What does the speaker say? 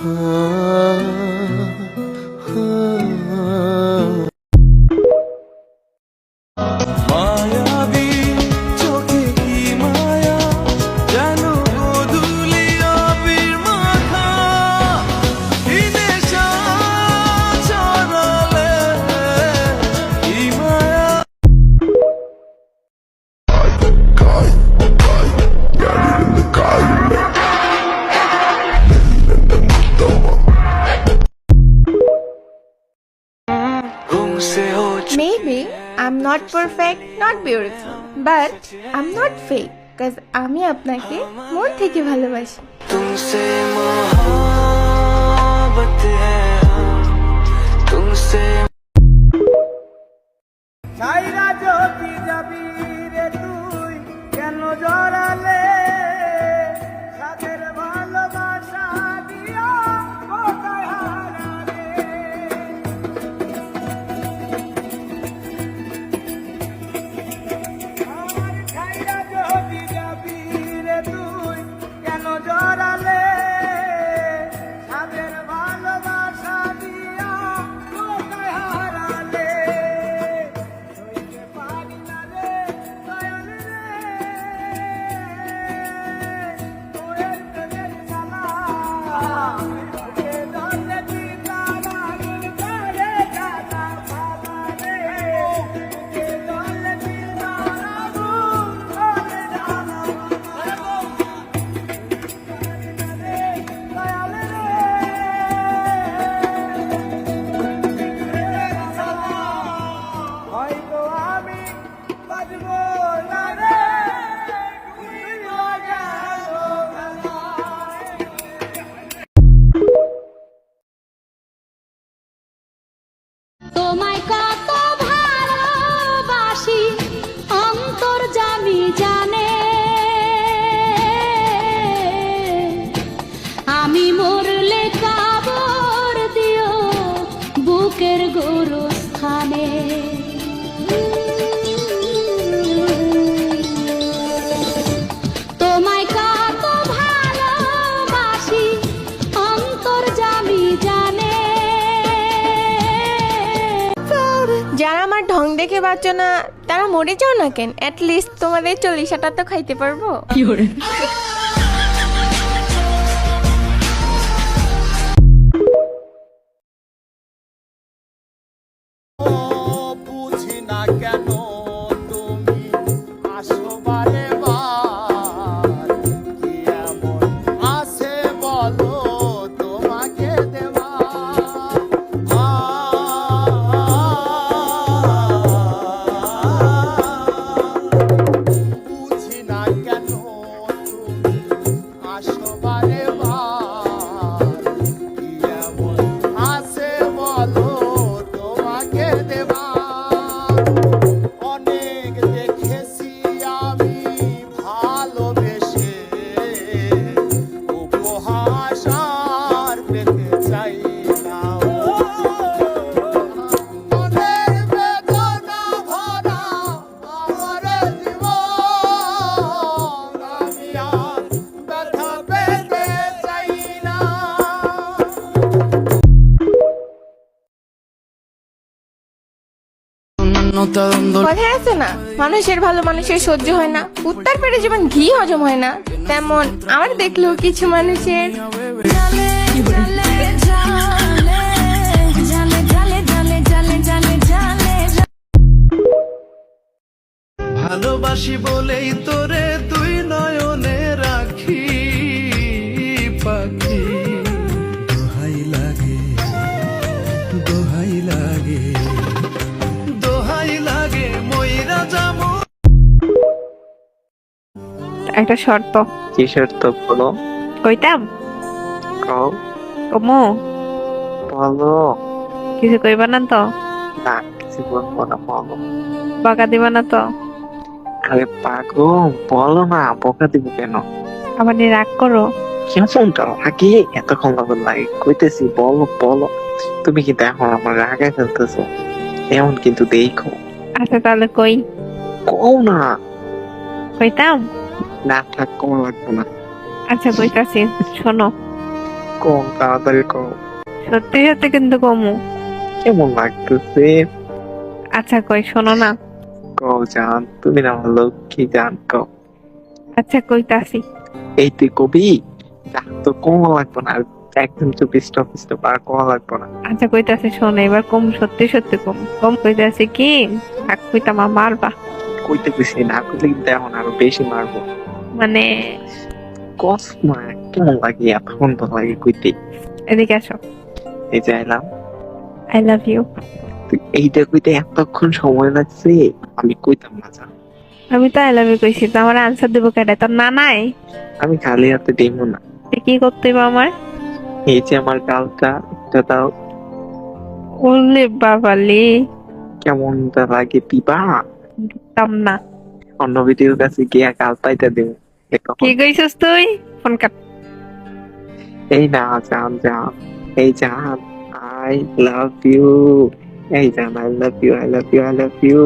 Oh. Maybe I'm not perfect, not beautiful, but I'm not fake. Cause আমি আপনাকে মন থেকে ভালোবাসি দেখে বাঁচো না তারা মরে যাও না কেন? অ্যাটলিস্ট তোমাদের চল্লিশাটা তো খাইতে পারব। কথায় আছে না? মানুষের ভালো মানুষের সহ্য হয় না। উত্তর পেটে যেমন ঘি হজম হয় না তেমন আমার দেখলেও কিছু মানুষের। ভালোবাসি বলেই তোরে একটা শর্ত। কি শর্ত বলো? কইতাম? কও। কমু। বলো। কিছু কইবা না তো? না কিছু বলব না বলো। বকা দিবা না তো? আরে পাগল বলো না বকা দিব কেন? আবার রাগ করো। কেন ফোনটা লাগে এতক্ষণ লাগে লাগে কইতেছি বলো বলো। তুমি কি দেখো আমার রাগে ফেলতেছো এমন কিন্তু দেখো। আচ্ছা তাহলে কই? কও না। কইতাম? না থাক কম লাগবে না। আচ্ছা কইতাছি শোনো। কম তাড়াতাড়ি কম। সত্যি সত্যি কিন্তু কমু। কেমন লাগতেছে? আচ্ছা কই শোনো না। কও জান তুমি না আমার লক্ষ্মী জান কও। আচ্ছা কইতাছি। এই তুই কবি? তো কম লাগবো না একদম তো পিস্ট পিস্ট আর কম লাগবো না। আচ্ছা কইতাছি শোন এবার কম সত্যি সত্যি কম। কম কইতাছি কি? থাক কইতাম আমার মারবা কইতে গেছি না কইলে কিন্তু এখন আরও বেশি মারবো। মানে কস না কেমন লাগে এত সুন্দর লাগে কইতে। এদিকে আসো। এই যে এলাম আই লাভ ইউ এইটা কইতে এতক্ষণ সময় লাগছে আমি কইতাম না জান আমি তো আই লাভ ইউ কইছি তো আমার আনসার দেবো কেটে তোর না নাই? আমি খালি হাতে দেবো না। কি করতে আমার? এই যে আমার গালটা এটা তাও ওলে বাবালি। কেমন তা লাগে দিবা? তাম না অন্য ভিডিওর কাছে গিয়া গাল পাইতে দেবো কি কইছস তুই? Phone cut. এই না জান জান। এই জান আই লাভ ইউ। এই জান I love you I love you I love you.